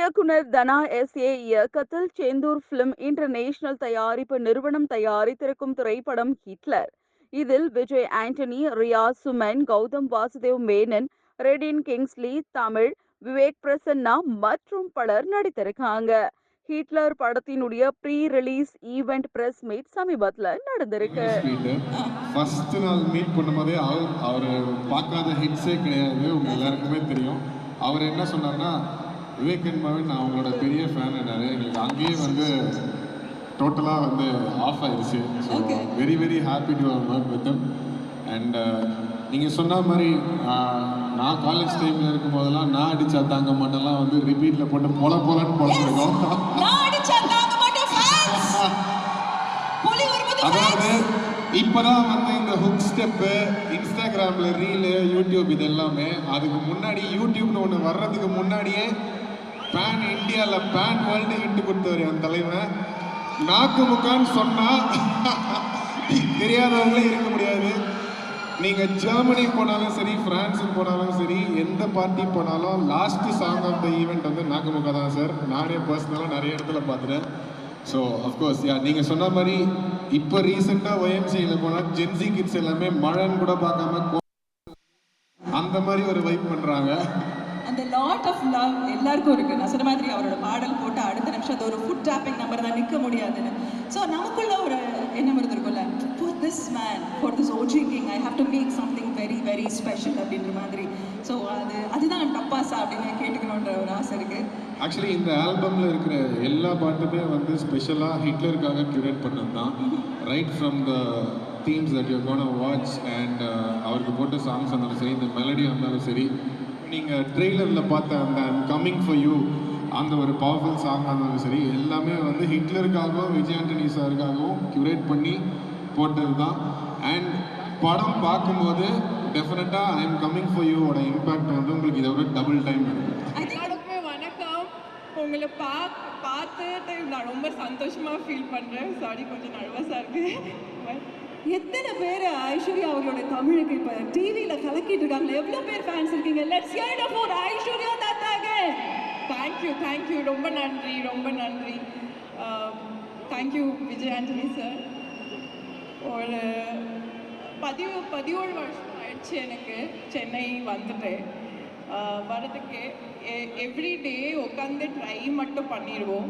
இயக்குனர் தனா S A இயக்கத்தில் Senthur film international தயாரிப்பு நிறுவனம் தயாரித்திருக்கும் திரைப்படம் ஹிட்லர். இதில் விஜய் ஆண்டனி ரியாஸ் சுமன் கௌதம் வாசுதேவ் மேனன் ரெடின் கிங்ஸ்லி தமிழ் விவேக் பிரசன்னா மற்றும் பலர் நடித்திருக்காங்க. ஹிட்லர் படத்தினுடைய pre release event press meet சமீபத்தில் நடந்திருக்கு. ஃபர்ஸ்ட் நாள் மீட் பண்ணும்போதே அவர் அவர் பார்க்காத ஹிட்ஸே கிடையாது. உங்க எல்லாருக்குமே தெரியும். அவர் என்ன சொன்னார்னா விவேக் மவன் நான் அவங்களோட பெரிய ஃபேன் என்னாரு எங்களுக்கு அங்கேயே வந்து டோட்டலாக வந்து ஆஃப் ஆயிடுச்சு so very very happy to work with and நீங்கள் சொன்ன மாதிரி uh, நான் காலேஜ் டைமில் இருக்கும் போதெல்லாம் நான் அடிச்சா தாங்க மாட்டெல்லாம் வந்து ரிப்பீட்டில் போட்டு போல போலன்னு வரும்போது அதாவது. இப்பதான் வந்து இந்த ஹுக் ஸ்டெப்பு இன்ஸ்டாகிராம்ல ரீலு யூடியூப் இது எல்லாமே அதுக்கு முன்னாடி யூடியூப்னு ஒன்று வர்றதுக்கு முன்னாடியே பேன் இந்தியாவில் பேன் வேர்ல்டு ஹிட் கொடுத்தவர் என் தலைவன். நாக்கு முக்கான்னு சொன்னால் தெரியாதவங்களே இருக்க முடியாது. நீங்கள் ஜெர்மனி போனாலும் சரி ஃப்ரான்ஸுக்கு போனாலும் சரி எந்த பார்ட்டி போனாலும் last song of the event வந்து நாகமுகா தான் சார் நானே பர்சனலாக நிறைய இடத்துல பார்த்துட்டேன். ஸோ அஃப்கோர்ஸ் யா நீங்கள் சொன்ன மாதிரி இப்போ ரீசெண்டாக ஒயம்சியில் போனால் ஜென்சி கிட்ஸ் எல்லாமே மழைன்னு கூட பார்க்காம கோ- அந்த மாதிரி ஒரு வைப் பண்ணுறாங்க அந்த லாட் ஆஃப் லவ் எல்லாருக்கும் இருக்கு. நான் சொன்ன மாதிரி அவரோட பாடல் போட்டு அடுத்த நிமிஷம் அது ஒரு ஃபுட் டேப்பிங் நம்பர் தான் நிற்க முடியாதுன்னு. ஸோ நமக்குள்ள ஒரு எண்ணம் இருந்திருக்கும்ல. For this man for this OG king I have to make something very very special அப்படின்ற மாதிரி. ஸோ அது அதுதான் டப்பாசா அப்படின்னு கேட்டுக்கணுன்ற ஒரு ஆசை இருக்கு. ஆக்சுவலி இந்த ஆல்பமில் இருக்கிற எல்லா பாட்டுமே வந்து ஸ்பெஷலாக ஹிட்லருக்காக கியூரேட் பண்ணது தான். Right from the themes that you gonna watch and அவருக்கு போட்ட சாங்ஸ் இருந்தாலும் சரி இந்த மெலடி இருந்தாலும் சரி நீங்கள் ட்ரெய்லரில் பார்த்த அந்த கம்மிங் ஃபார் யூ அந்த ஒரு பவர்ஃபுல் சாங்காக இருந்தாலும் சரி எல்லாமே வந்து ஹிட்லருக்காகவும் விஜய் ஆண்டனி சாருக்காகவும் கியூரேட் பண்ணி போட்டது தான் அண்ட் படம் பார்க்கும்போது டெஃபினட்டாக ஐ எம் கம்மிங் ஃபார் யூவோட இம்பேக்ட் வந்து உங்களுக்கு இதை விட டபுள் டைம் எல்லாருக்குமே வணக்கம். உங்களை பா பார்த்துட்டு நான் ரொம்ப சந்தோஷமாக ஃபீல் பண்ணுறேன் சாரி கொஞ்சம் நர்வஸாக இருக்குது எத்தனை பேர் ஐஸ்வர்யா அவர்களோட தமிழுக்கு இப்போ டிவியில் கலக்கிட்டு இருக்காங்க எவ்வளோ பேர் ஃபேன்ஸ் இருக்கீங்க? Let's hear it for Aishwarya தத்தாங்க thank you thank you ரொம்ப நன்றி ரொம்ப நன்றி. Um, thank you Vijay Antony sir ஒரு பதிவு பதினோரு வருஷம் ஆயிடுச்சு எனக்கு. சென்னை வந்துட்டேன் uh, வரதுக்கு எவ்ரி டே உட்காந்து ட்ரை மட்டும் பண்ணிடுவோம்.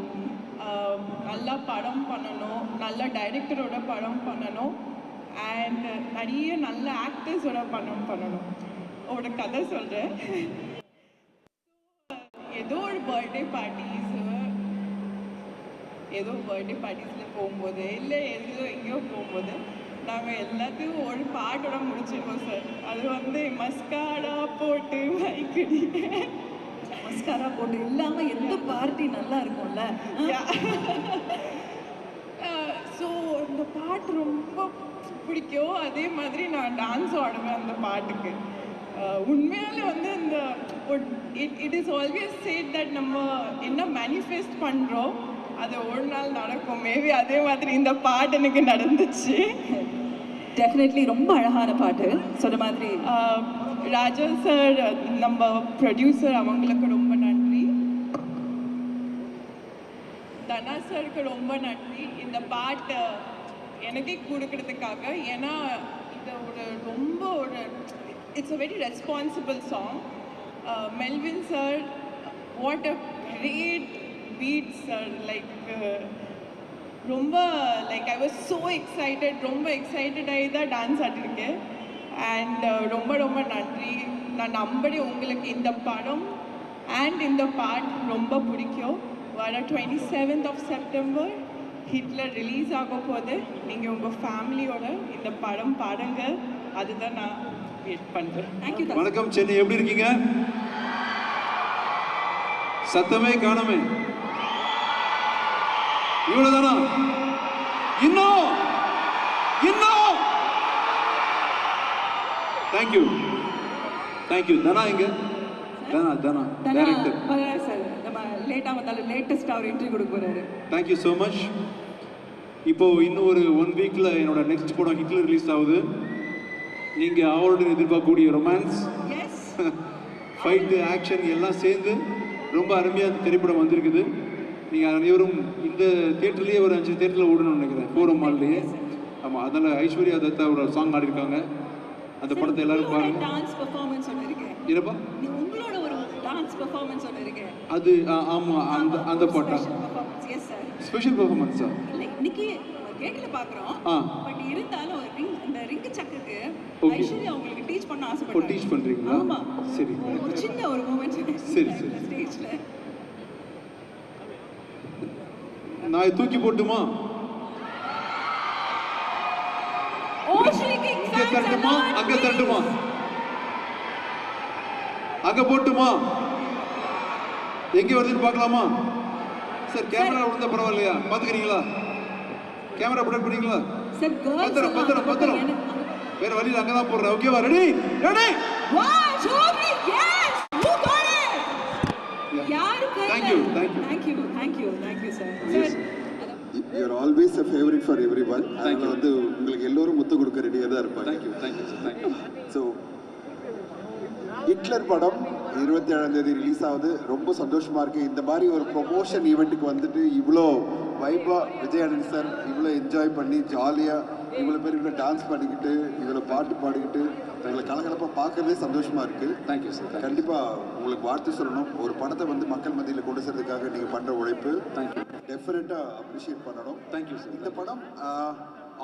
Um, நல்லா படம் பண்ணணும். நல்ல டைரக்டரோட படம் பண்ணணும். அண்ட் நிறைய நல்ல ஆக்டர்ஸோட படம் பண்ணணும். ஒரு கதை சொல்கிறேன் ஏதோ ஒரு பர்த்டே பார்ட்டிஸ் ஏதோ பர்த்டே பார்ட்டிஸில் போகும்போது இல்லை எங்கேயோ எங்கேயோ போகும்போது நாங்கள் எல்லாத்தையும் ஒரு பாட்டோட முடிச்சிருக்கோம் சார் அது வந்து மஸ்காடா போட்டு மைக்கடி மஸ்காரா போட்டு இல்லாம எந்த பார்ட்டி நல்லா இருக்கும்ல? ஸோ இந்த பாட்டு ரொம்ப பிடிக்கும் அதே மாதிரி நான் டான்ஸ் ஆடுவேன் அந்த பாட்டுக்கு. உண்மையாலே வந்து இந்த it it is always said that நம்ம என்ன மேனிஃபெஸ்ட் பண்ணுறோம் அது ஒரு நாள் நடக்கும். மேபி அதே மாதிரி இந்த பாட்டு எனக்கு நடந்துச்சு. டெஃபினெட்லி ரொம்ப அழகான பாட்டு. சொன்ன மாதிரி. ராஜா சார் நம்ம ப்ரொடியூசர் அவங்களுக்கு ரொம்ப நன்றி. தனா சாருக்கு ரொம்ப நன்றி. இந்த பாட்டை எனக்கே கொடுக்கறதுக்காக ஏன்னா இது ஒரு ரொம்ப ஒரு it's a very responsible song Melvin sir what a great beat sir like ரொம்ப like I was so excited ரொம்ப எக்ஸைட்டட் ஆகி தான் டான்ஸ் ஆட்டிருக்கேன். அண்ட் uh, ரொம்ப ரொம்ப நன்றி. நான் நம்படி உங்களுக்கு இந்த படம் அண்ட் இந்த பாட் ரொம்ப பிடிக்கும். வர twenty seventh of September Hitler release ஆக போது நீங்கள் உங்கள் ஃபேமிலியோட இந்த படம் பாருங்க. அதுதான் நான் வெயிட் பண்ணுறேன் தேங்க்யூ வணக்கம் சென்னை. எப்படி இருக்கீங்க? சத்தமே காணமே. இவ்வளவுதானா? இன்னும் இன்னும் தேங்க்யூ தேங்க்யூ தனா எங்க? தனா தனா. டைரக்டர் லேட்டாக வந்தாலும் லேட்டஸ்ட்டாக அவர் இன்டர்வியூ கொடுக்க போறாரு. தேங்க்யூ ஸோ மச் இப்போ இன்னும் ஒரு ஒன் வீக்ல என்னோட நெக்ஸ்ட் படம் ஹிட்லர் ரிலீஸ் ஆகுது. நீங்க அவரோட எதிர்பார்க்கக்கூடிய ரொமான்ஸ் ஃபைட்டு ஆக்ஷன் எல்லாம் சேர்ந்து ரொம்ப அருமையாக இந்த திரைப்படம் வந்திருக்குது. நீங்கள் அனைவரும் இந்த தேட்டர்லேயே ஒரு அஞ்சு தேட்டரில் ஓடணும்னு நினைக்கிறேன். ஃபோரம் மால்லையே ஆமாம் அதனால் ஐஸ்வர்யா தத்தா ஒரு சாங் ஆடிருக்காங்க. அந்த படத்தை எல்லாரும் பாருங்க. என்னப்பா? டான்ஸ் பெர்ஃபார்மன்ஸ் ஒன்று இருக்கு. அது ஆமா அந்த அந்த பாட்டா? எஸ் சார் ஸ்பெஷல் பெர்ஃபார்மன்ஸா இல்லை இன்னைக்கு கேட்கல பார்க்குறோம். ஆ. பட் இருந்தாலும் ஒரு ரிங் அந்த ரிங் சக்குக்கு. ஐஸ்வர்யா உங்களுக்கு டீச் பண்ண ஓ ஆசைப்பட்டாங்க டீச் பண்ணுறீங்களா ஆமா. சரி. ஒரு சின்ன ஒரு மூமெண்ட் சரி, சரி. ஸ்டேஜ்ல நான் தூக்கி போட்டுமா? ஓஷிக்கு இங்க தட்டுமா அங்க தட்டுமா அங்க போட்டுமா? எங்க வருதுன்னு பார்க்கலாமா? சார் கேமரா விழுந்தா பரவாயில்லையா? பாத்துக்கிறீங்களா கேமரா ப்ரொடக்ட் பண்ணீங்களா? பத்திரம் பத்திரம் பத்திரம். வேற வழியில் அங்கதான் போடுறேன். ஓகேவா ரெடி ரெடி வா Shobi yes you got it யாரு Thank you, thank you. thank you thank you thank you sir. Yes. Sir you are always a favourite for everyone Thank you. அதில் வந்து உங்களுக்கு எல்லோரும் முத்து கொடுக்க ரெடியாக தான் இருப்பாங்க. Thank you thank you sir thank you so Hitler படம் இருபத்தி ஏழாம் தேதி ரிலீஸ் ஆகுது. ரொம்ப சந்தோஷமா இருக்கு. இந்த மாதிரி ஒரு ப்ரொமோஷன் ஈவெண்ட்டுக்கு வந்துட்டு இவ்வளோ வைபா விஜய் ஆனந்த் சார் இவ்வளோ என்ஜாய் பண்ணி ஜாலியாக இவ்வளோ பேர் இவ்வளோ டான்ஸ் பண்ணிக்கிட்டு இவ்வளோ பாட்டு பாடிக்கிட்டு இவ்வளோ கலகலப்பாக பார்க்கறதே சந்தோஷமா இருக்கு. தேங்க்யூ சார் கண்டிப்பாக உங்களுக்கு வாழ்த்து சொல்லணும். ஒரு படத்தை வந்து மக்கள் மத்தியில் கொண்டு சேர்றதுக்காக நீங்கள் பண்ணுற உழைப்பு தேங்க்யூ டெஃபினட்டாக அப்ரிஷியேட் பண்ணணும். தேங்க்யூ சார் இந்த படம்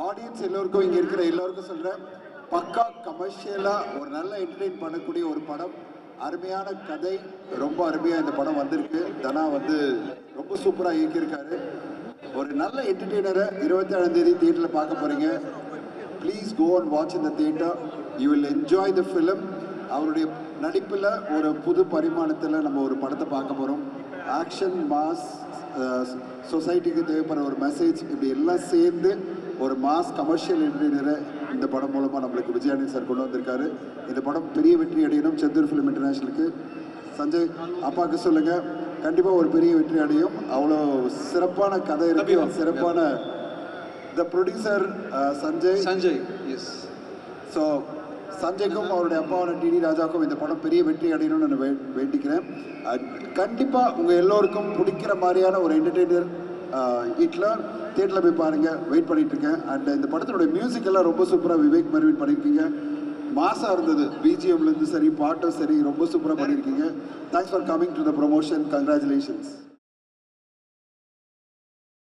ஆடியன்ஸ் எல்லோருக்கும் இங்கே இருக்கிற எல்லோருக்கும் சொல்கிறேன் பக்கா கமர்ஷியலாக ஒரு நல்ல என்டர்டெயின் பண்ணக்கூடிய ஒரு படம். அருமையான கதை. ரொம்ப அருமையாக இந்த படம் வந்திருக்கு. தனா வந்து ரொம்ப சூப்பராக இயக்கியிருக்காரு. ஒரு நல்ல என்டர்டெய்னரை இருபத்தி ஏழாம் தேதி தியேட்டரில் பார்க்க போகிறீங்க ப்ளீஸ் கோ அண்ட் வாட்ச் இந்த theatre you will enjoy the film அவருடைய நடிப்பில் ஒரு புது பரிமாணத்தில் நம்ம ஒரு படத்தை பார்க்க போகிறோம் ஆக்ஷன் மாஸ் சொசைட்டிக்கு uh, தேவைப்படுற ஒரு மெசேஜ் இப்படி எல்லாம் சேர்ந்து ஒரு மாஸ் கமர்ஷியல் என்டர்டெய்னரை இந்த படம் மூலமாக நம்மளுக்கு விஜயானந்த் சார் கொண்டு வந்திருக்காரு. இந்த படம் பெரிய வெற்றி அடையணும். செந்தூர் ஃபிலிம் இன்டர்நேஷனலுக்கு சஞ்சய் அப்பாவுக்கு சொல்லுங்க. கண்டிப்பாக ஒரு பெரிய வெற்றி அடையும். அவ்வளோ சிறப்பான கதை இருக்கு. சிறப்பான the producer Sanjay. Sanjay S so சஞ்சய்க்கும் அவருடைய அப்பாவான டிடி ராஜாவுக்கும் இந்த படம் பெரிய வெற்றி அடையணும்னு நான் வேண்டிக்கிறேன். கண்டிப்பாக உங்கள் எல்லோருக்கும் பிடிக்கிற மாதிரியான ஒரு என்டர்டெய்னர் இட்லாம் தேட்டரில் போய் பாருங்கள் வெயிட் பண்ணிகிட்ருக்கேன் இருக்கேன். அண்ட் இந்த படத்தினுடைய மியூசிக் எல்லாம் ரொம்ப சூப்பராக விவேக் மருவின் பண்ணியிருக்கீங்க. மாசாக இருந்தது பிஜிஎம்லேருந்து சரி பாட்டும் சரி ரொம்ப சூப்பராக பண்ணியிருக்கீங்க. Thanks for coming to the promotion congratulations